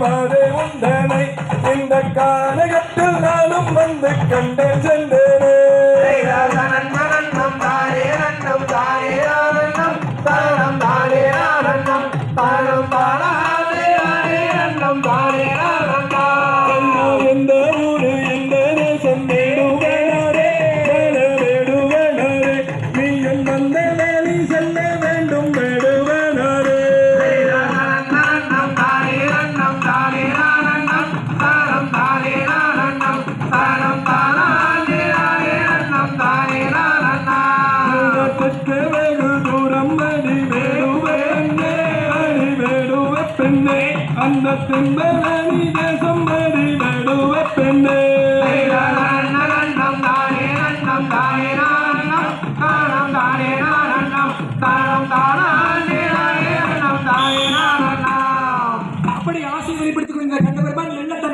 மாதே உந்தனை இந்த காலகத்தில் நானும் வந்து கண்டேன் சென்றேனே. தானம் தானே ஆனந்தம். தானம் தானே ஆனந்தம். தானம். பெற்று வெகு தூரம் அடி வேடுவே அடி வேடுவ பெண்ணே. அந்த செம்பரணி தேசம் அடி